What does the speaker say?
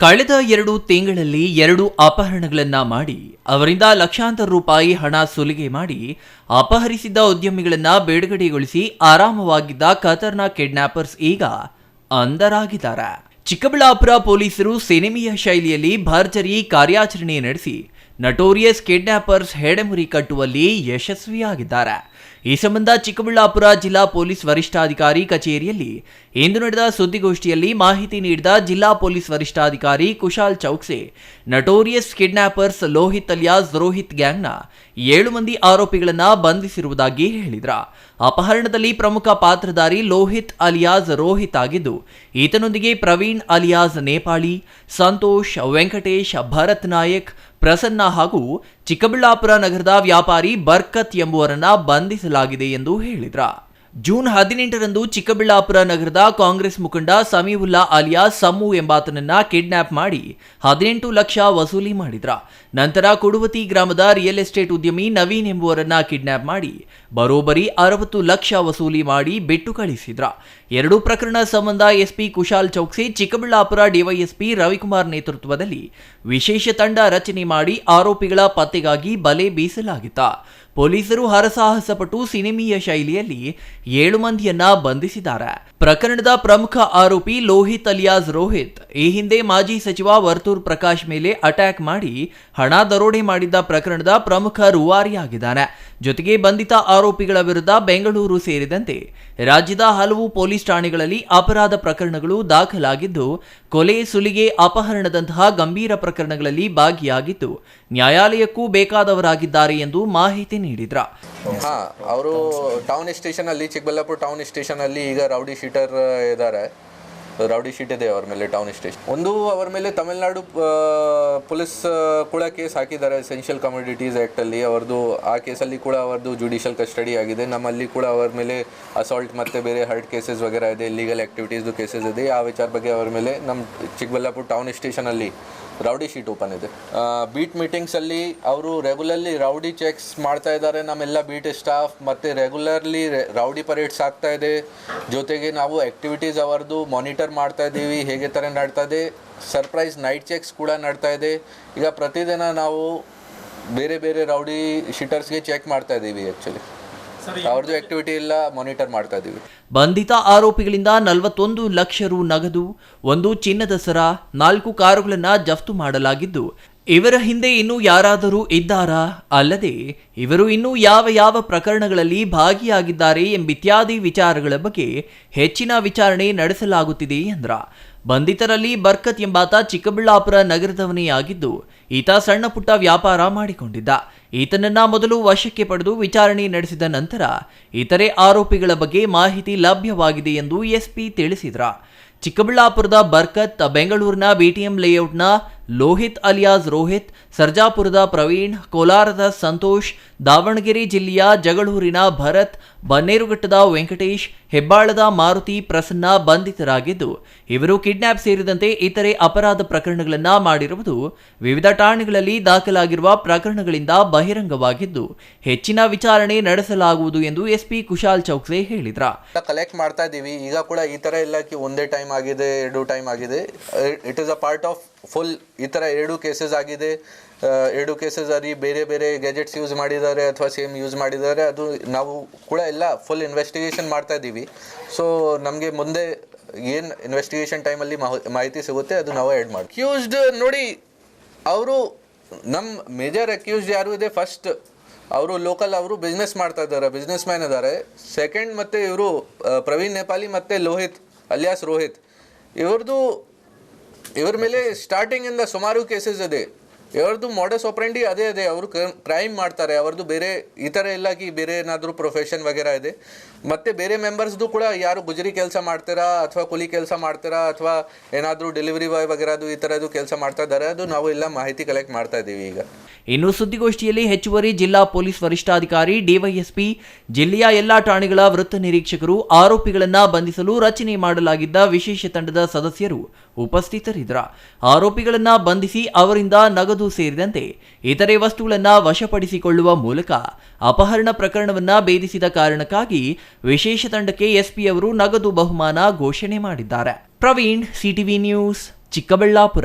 ಕಳೆದ ಎರಡು ತಿಂಗಳಲ್ಲಿ ಎರಡು ಅಪಹರಣಗಳನ್ನ ಮಾಡಿ, ಅವರಿಂದ ಲಕ್ಷಾಂತರ ರೂಪಾಯಿ ಹಣ ಸುಲಿಗೆ ಮಾಡಿ, ಅಪಹರಿಸಿದ್ದ ಉದ್ಯಮಿಗಳನ್ನ ಬಿಡುಗಡೆಗೊಳಿಸಿ ಆರಾಮವಾಗಿದ್ದ ಖತರ್ನಾಕ್ ಕಿಡ್ನಾಪರ್ಸ್ ಈಗ ಅಂಧರಾಗಿದ್ದಾರೆ. ಚಿಕ್ಕಬಳ್ಳಾಪುರ ಪೊಲೀಸರು ಸಿನಿಮೀಯ ಶೈಲಿಯಲ್ಲಿ ಭರ್ಜರಿ ಕಾರ್ಯಾಚರಣೆ ನಡೆಸಿ ನಟೋರಿಯಸ್ ಕಿಡ್ನಾಪರ್ಸ್ ಹೆಡೆಮುರಿ ಕಟ್ಟುವಲ್ಲಿ ಯಶಸ್ವಿಯಾಗಿದ್ದಾರೆ. ಈ ಸಂಬಂಧ ಚಿಕ್ಕಬಳ್ಳಾಪುರ ಜಿಲ್ಲಾ ಪೊಲೀಸ್ ವರಿಷ್ಠಾಧಿಕಾರಿ ಕಚೇರಿಯಲ್ಲಿ ಇಂದು ನಡೆದ ಸುದ್ದಿಗೋಷ್ಠಿಯಲ್ಲಿ ಮಾಹಿತಿ ನೀಡಿದ ಜಿಲ್ಲಾ ಪೊಲೀಸ್ ವರಿಷ್ಠಾಧಿಕಾರಿ Kushal Chouksey notorious kidnappers Lohith alias Rohith ಗ್ಯಾಂಗ್ನ ಏಳು ಮಂದಿ ಆರೋಪಿಗಳನ್ನು ಬಂಧಿಸಿರುವುದಾಗಿ ಹೇಳಿದ್ರ. ಅಪಹರಣದಲ್ಲಿ ಪ್ರಮುಖ ಪಾತ್ರಧಾರಿ ಲೋಹಿತ್ ಅಲಿಯಾಸ್ ರೋಹಿತ್ ಆಗಿದ್ದು, ಈತನೊಂದಿಗೆ ಪ್ರವೀಣ್ ಅಲಿಯಾಸ್ ನೇಪಾಳಿ, ಸಂತೋಷ್ ವೆಂಕಟೇಶ್ ಭರತ್ ನಾಯಕ್ ಪ್ರಸನ್ನ ಹಾಗೂ ಚಿಕ್ಕಬಳ್ಳಾಪುರ ನಗರದ ವ್ಯಾಪಾರಿ ಬರ್ಕತ್ ಎಂಬುವರನ್ನ ಬಂಧಿಸಲಾಗಿದೆ ಎಂದು ಹೇಳಿದ್ರ. ಜೂನ್ ಹದಿನೆಂಟರಂದು ಚಿಕ್ಕಬಳ್ಳಾಪುರ ನಗರದ ಕಾಂಗ್ರೆಸ್ ಮುಖಂಡ ಸಮೀವುಲ್ಲಾ ಅಲಿಯಾ ಸಮು ಎಂಬಾತನನ್ನ ಕಿಡ್ನಾಪ್ ಮಾಡಿ ಹದಿನೆಂಟು ಲಕ್ಷ ವಸೂಲಿ ಮಾಡಿದ್ರ. ನಂತರ ಕುಡುವತಿ ಗ್ರಾಮದ ರಿಯಲ್ ಎಸ್ಟೇಟ್ ಉದ್ಯಮಿ ನವೀನ್ ಎಂಬುವರನ್ನ ಕಿಡ್ನಾಪ್ ಮಾಡಿ ಬರೋಬ್ಬರಿ ಅರವತ್ತು ಲಕ್ಷ ವಸೂಲಿ ಮಾಡಿ ಬಿಟ್ಟು ಕಳಿಸಿದ್ರ. ಎರಡು ಪ್ರಕರಣ ಸಂಬಂಧ ಎಸ್ಪಿ ಕುಶಾಲ್ ಚೌಕ್ಸಿ, ಚಿಕ್ಕಬಳ್ಳಾಪುರ ಡಿವೈಎಸ್ಪಿ ರವಿಕುಮಾರ್ ನೇತೃತ್ವದಲ್ಲಿ ವಿಶೇಷ ತಂಡ ರಚನೆ ಮಾಡಿ ಆರೋಪಿಗಳ ಪತ್ತೆಗಾಗಿ ಬಲೆ ಬೀಸಲಾಗಿತ್ತ. ಪೊಲೀಸರು ಹರಸಾಹಸ ಪಟ್ಟು ಸಿನಿಮೀಯ ಶೈಲಿಯಲ್ಲಿ ಏಳು ಮಂದಿಯನ್ನ ಬಂಧಿಸಿದ್ದಾರೆ. ಪ್ರಕರಣದ ಪ್ರಮುಖ ಆರೋಪಿ ಲೋಹಿತ್ ಅಲಿಯಾಸ್ ರೋಹಿತ್, ಈ ಹಿಂದೆ ಮಾಜಿ ಸಚಿವ ವರ್ತೂರ್ ಪ್ರಕಾಶ್ ಮೇಲೆ ಅಟ್ಯಾಕ್ ಮಾಡಿ ಹಣ ದರೋಡೆ ಮಾಡಿದ್ದ ಪ್ರಕರಣದ ಪ್ರಮುಖ ರೂವಾರಿಯಾಗಿದ್ದಾನೆ. ಜೊತೆಗೆ ಬಂಧಿತ ಆರೋಪಿಗಳ ವಿರುದ್ಧ ಬೆಂಗಳೂರು ಸೇರಿದಂತೆ ರಾಜ್ಯದ ಹಲವು ಪೊಲೀಸ್ ಠಾಣೆಗಳಲ್ಲಿ ಅಪರಾಧ ಪ್ರಕರಣಗಳು ದಾಖಲಾಗಿದ್ದು, ಕೊಲೆ ಸುಲಿಗೆ ಅಪಹರಣದಂತಹ ಗಂಭೀರ ಪ್ರಕರಣಗಳಲ್ಲಿ ಭಾಗಿಯಾಗಿದ್ದು, ನ್ಯಾಯಾಲಯಕ್ಕೂ ಬೇಕಾದವರಾಗಿದ್ದಾರೆ ಎಂದು ಮಾಹಿತಿ ನೀಡಿದ್ರ ಅವರು ಟೌನ್ ಸ್ಟೇಷನ್ ಅಲ್ಲಿ, ಚಿಕ್ಕಬಳ್ಳಾಪುರ ಟೌನ್ ಸ್ಟೇಷನ್ ಅಲ್ಲಿ ಈಗ ರೌಡಿ ಶೀಟರ್ ಇದ್ದಾರೆ ರೌಡಿ ಶೀಟ್ ಇದೆ ಅವ್ರ ಮೇಲೆ ಟೌನ್ ಸ್ಟೇಷನ್ ಒಂದು ಅವರ ಮೇಲೆ ತಮಿಳ್ನಾಡು ಪೊಲೀಸ್ ಕೂಡ ಕೇಸ್ ಹಾಕಿದ್ದಾರೆ. ಎಸೆನ್ಷಿಯಲ್ ಕಮ್ಯುನಿಟೀಸ್ ಆ್ಯಕ್ಟಲ್ಲಿ ಅವ್ರದ್ದು ಆ ಕೇಸಲ್ಲಿ ಕೂಡ ಅವ್ರದ್ದು ಜುಡಿಷಿಯಲ್ ಕಸ್ಟಡಿ ಆಗಿದೆ. ನಮ್ಮಲ್ಲಿ ಕೂಡ ಅವ್ರ ಮೇಲೆ ಅಸಾಲ್ಟ್ ಮತ್ತೆ ಬೇರೆ ಹರ್ಟ್ ಕೇಸಸ್ ವಗೇರೆ ಇದೆ ಲೀಗಲ್ ಆ್ಯಕ್ಟಿವಿಟೀಸ್ದು ಕೇಸಸ್ ಇದೆ. ಆ ವಿಚಾರ ಬಗ್ಗೆ ಅವ್ರ ಮೇಲೆ ನಮ್ಮ ಚಿಕ್ಕಬಳ್ಳಾಪುರ ಟೌನ್ ಸ್ಟೇಷನ್ ಅಲ್ಲಿ ರೌಡಿ ಶೀಟ್ ಓಪನ್ ಇದೆ. ಬೀಟ್ ಮೀಟಿಂಗ್ಸಲ್ಲಿ ಅವರು ರೆಗ್ಯುಲರ್ಲಿ ರೌಡಿ ಚೆಕ್ಸ್ ಮಾಡ್ತಾ ಇದ್ದಾರೆ. ನಮ್ಮೆಲ್ಲ ಬೀಟ್ ಸ್ಟಾಫ್ ಮತ್ತು ರೆಗ್ಯುಲರ್ಲಿ ರೌಡಿ ಪರೇಡ್ಸ್ ಆಗ್ತಾ ಇದೆ. ಜೊತೆಗೆ ನಾವು ಆ್ಯಕ್ಟಿವಿಟೀಸ್ ಅವರದು ಮಾನಿಟರ್ ಮಾಡ್ತಾ ಇದ್ದೀವಿ. ಹೇಗೆ ಥರ ನಡ್ತಾ ಇದೆ. ಸರ್ಪ್ರೈಸ್ ನೈಟ್ ಚೆಕ್ಸ್ ಕೂಡ ನಡ್ತಾ ಇದೆ. ಈಗ ಪ್ರತಿದಿನ ನಾವು ಬೇರೆ ಬೇರೆ ರೌಡಿ ಶೀಟರ್ಸ್ಗೆ ಚೆಕ್ ಮಾಡ್ತಾ ಇದ್ದೀವಿ ಆ್ಯಕ್ಚುಲಿ ಅವ್ರದ್ದು ಆಕ್ಟಿವಿಟಿ ಎಲ್ಲ ಮಾನಿಟರ್ ಮಾಡ್ತಾ ಇದ್ದೀವಿ. ಬಂಧಿತ ಆರೋಪಿಗಳಿಂದ ನಲವತ್ತೊಂದು ಲಕ್ಷ ರು ನಗದು ಒಂದು ಚಿನ್ನದ ಸರ ನಾಲ್ಕು ಕಾರುಗಳನ್ನ ಜಫ್ತು ಮಾಡಲಾಗಿದ್ದು ಇವರ ಹಿಂದೆ ಇನ್ನೂ ಯಾರಾದರೂ ಇದ್ದಾರಾ? ಅಲ್ಲದೆ, ಇವರು ಇನ್ನೂ ಯಾವ ಯಾವ ಪ್ರಕರಣಗಳಲ್ಲಿ ಭಾಗಿಯಾಗಿದ್ದಾರೆ ಎಂಬಿತ್ಯಾದಿ ವಿಚಾರಗಳ ಬಗ್ಗೆ ಹೆಚ್ಚಿನ ವಿಚಾರಣೆ ನಡೆಸಲಾಗುತ್ತಿದೆ ಎಂದ್ರ. ಬಂಧಿತರಲ್ಲಿ ಬರ್ಕತ್ ಎಂಬಾತ ಚಿಕ್ಕಬಳ್ಳಾಪುರ ನಗರದವನೇ ಆಗಿದ್ದು ಈತ ಸಣ್ಣ ಪುಟ್ಟ ವ್ಯಾಪಾರ ಮಾಡಿಕೊಂಡಿದ್ದ. ಈತನನ್ನ ಮೊದಲು ವಶಕ್ಕೆ ಪಡೆದು ವಿಚಾರಣೆ ನಡೆಸಿದ ನಂತರ ಇತರೆ ಆರೋಪಿಗಳ ಬಗ್ಗೆ ಮಾಹಿತಿ ಲಭ್ಯವಾಗಿದೆ ಎಂದು ಎಸ್ಪಿ ತಿಳಿಸಿದ್ರ. ಚಿಕ್ಕಬಳ್ಳಾಪುರದ ಬರ್ಕತ್, ಬೆಂಗಳೂರಿನ ಬಿಟಿಎಂ ಲೇಔಟ್ನ ಲೋಹಿತ್ ಅಲಿಯಾಸ್ ರೋಹಿತ್ ಸರ್ಜಾಪುರದ ಪ್ರವೀಣ್ ಕೋಲಾರದ ಸಂತೋಷ್ ದಾವಣಗೆರೆ ಜಿಲ್ಲೆಯ ಜಗಳೂರಿನ ಭರತ್ ಬನ್ನೇರುಘಟ್ಟದ ವೆಂಕಟೇಶ್ ಹೆಬ್ಬಾಳದ ಮಾರುತಿ ಪ್ರಸನ್ನ ಬಂಧಿತರಾಗಿದ್ದು, ಇವರು ಕಿಡ್ನಾಪ್ ಸೇರಿದಂತೆ ಇತರೆ ಅಪರಾಧ ಪ್ರಕರಣಗಳನ್ನು ಮಾಡಿರುವುದು ವಿವಿಧ ಠಾಣೆಗಳಲ್ಲಿ ದಾಖಲಾಗಿರುವ ಪ್ರಕರಣಗಳಿಂದ ಬಹಿರಂಗವಾಗಿದ್ದು, ಹೆಚ್ಚಿನ ವಿಚಾರಣೆ ನಡೆಸಲಾಗುವುದು ಎಂದು ಎಸ್ಪಿ ಕುಶಾಲ್ ಚೌಕ್ಸೆ ಹೇಳಿದ್ರ. ಕಲೆಕ್ಟ್ ಮಾಡ್ತಾ ಇದ್ದೀವಿ. ಈಗ ಕೂಡ ಈ ಥರ ಇಲ್ಲ ಒಂದೇ ಟೈಮ್ ಆಗಿದೆ, ಎರಡು ಟೈಮ್ ಆಗಿದೆ. It is a part of full ಈ ಥರ ಎರಡು ಕೇಸಸ್ ಆಗಿದೆ. ಎರಡು ಕೇಸಸ್ ಅಲ್ಲಿ ಬೇರೆ ಬೇರೆ ಗ್ಯಾಜೆಟ್ಸ್ ಯೂಸ್ ಮಾಡಿದ್ದಾರೆ ಅಥವಾ ಸೇಮ್ ಯೂಸ್ ಮಾಡಿದ್ದಾರೆ. ಅದು ನಾವು ಕೂಡ ಎಲ್ಲ ಫುಲ್ ಇನ್ವೆಸ್ಟಿಗೇಷನ್ ಮಾಡ್ತಾ ಇದ್ದೀವಿ. ಸೊ ನಮಗೆ ಮುಂದೆ ಏನು ಇನ್ವೆಸ್ಟಿಗೇಷನ್ ಟೈಮಲ್ಲಿ ಮಾಹಿತಿ ಸಿಗುತ್ತೆ, ಅದು ನಾವು ಆ್ಯಡ್ ಮಾಡಿ ಅಕ್ಯೂಸ್ಡ್ ನೋಡಿ, ಅವರು ನಮ್ಮ ಮೇಜರ್ ಅಕ್ಯೂಸ್ಡ್ ಯಾರು ಇದೆ ಫಸ್ಟ್ ಅವರು ಲೋಕಲ್ ಅವರು ಬಿಸ್ನೆಸ್ ಮಾಡ್ತಾ ಇದ್ದಾರೆ ಬಿಸ್ನೆಸ್ ಮ್ಯಾನ್ ಇದ್ದಾರೆ. ಸೆಕೆಂಡ್ ಮತ್ತು ಇವರು ಪ್ರವೀಣ್ ನೇಪಾಲಿ ಮತ್ತು ಲೋಹಿತ್, ಅಲಿಯಾಸ್ ರೋಹಿತ್. ಇವ್ರದ್ದು ಇವ್ರ ಮೇಲೆ ಸ್ಟಾರ್ಟಿಂಗಿಂದ ಸುಮಾರು ಕೇಸಸ್ ಇದೆ. ಇವ್ರದ್ದು ಮೋಡಸ್ ಆಪರೆಂಡಿ ಅದೇ ಅದೇ ಅವರು ಕ್ರೈಮ್ ಮಾಡ್ತಾರೆ. ಅವ್ರದ್ದು ಬೇರೆ, ಈ ಥರ ಇಲ್ಲ ಬೇರೆ ಏನಾದರೂ ಪ್ರೊಫೆಷನ್ ವಗೇರಾ ಇದೆ. ಮತ್ತು ಬೇರೆ ಮೆಂಬರ್ಸ್ದು ಕೂಡ ಯಾರು ಗುಜರಿ ಕೆಲಸ ಮಾಡ್ತೀರಾ ಅಥವಾ ಕೂಲಿ ಕೆಲಸ ಮಾಡ್ತೀರಾ ಅಥವಾ ಏನಾದರೂ ಡೆಲಿವರಿ ಬಾಯ್ ವಗರದು ಈ ಥರದ್ದು ಕೆಲಸ ಮಾಡ್ತಾ ಇದ್ದಾರೆ, ಅದು ನಾವು ಎಲ್ಲ ಮಾಹಿತಿ ಕಲೆಕ್ಟ್ ಮಾಡ್ತಾ ಇದ್ದೀವಿ ಈಗ. ಇನ್ನು ಸುದ್ದಿಗೋಷ್ಠಿಯಲ್ಲಿ ಹೆಚ್ಚುವರಿ ಜಿಲ್ಲಾ ಪೊಲೀಸ್ ವರಿಷ್ಠಾಧಿಕಾರಿ, ಡಿವೈಎಸ್ಪಿ, ಜಿಲ್ಲೆಯ ಎಲ್ಲಾ ಠಾಣೆಗಳ ವೃತ್ತ ನಿರೀಕ್ಷಕರು ಆರೋಪಿಗಳನ್ನು ಬಂಧಿಸಲು ರಚನೆ ಮಾಡಲಾಗಿದ್ದ ವಿಶೇಷ ತಂಡದ ಸದಸ್ಯರು ಉಪಸ್ಥಿತರಿದ್ರ. ಆರೋಪಿಗಳನ್ನು ಬಂಧಿಸಿ ಅವರಿಂದ ನಗದು ಸೇರಿದಂತೆ ಇತರೆ ವಸ್ತುಗಳನ್ನು ವಶಪಡಿಸಿಕೊಳ್ಳುವ ಮೂಲಕ ಅಪಹರಣ ಪ್ರಕರಣವನ್ನು ಭೇದಿಸಿದ ಕಾರಣಕ್ಕಾಗಿ ವಿಶೇಷ ತಂಡಕ್ಕೆ ಎಸ್ಪಿ ಅವರು ನಗದು ಬಹುಮಾನ ಘೋಷಣೆ ಮಾಡಿದ್ದಾರೆ. Praveen CTV news Chikkaballapura.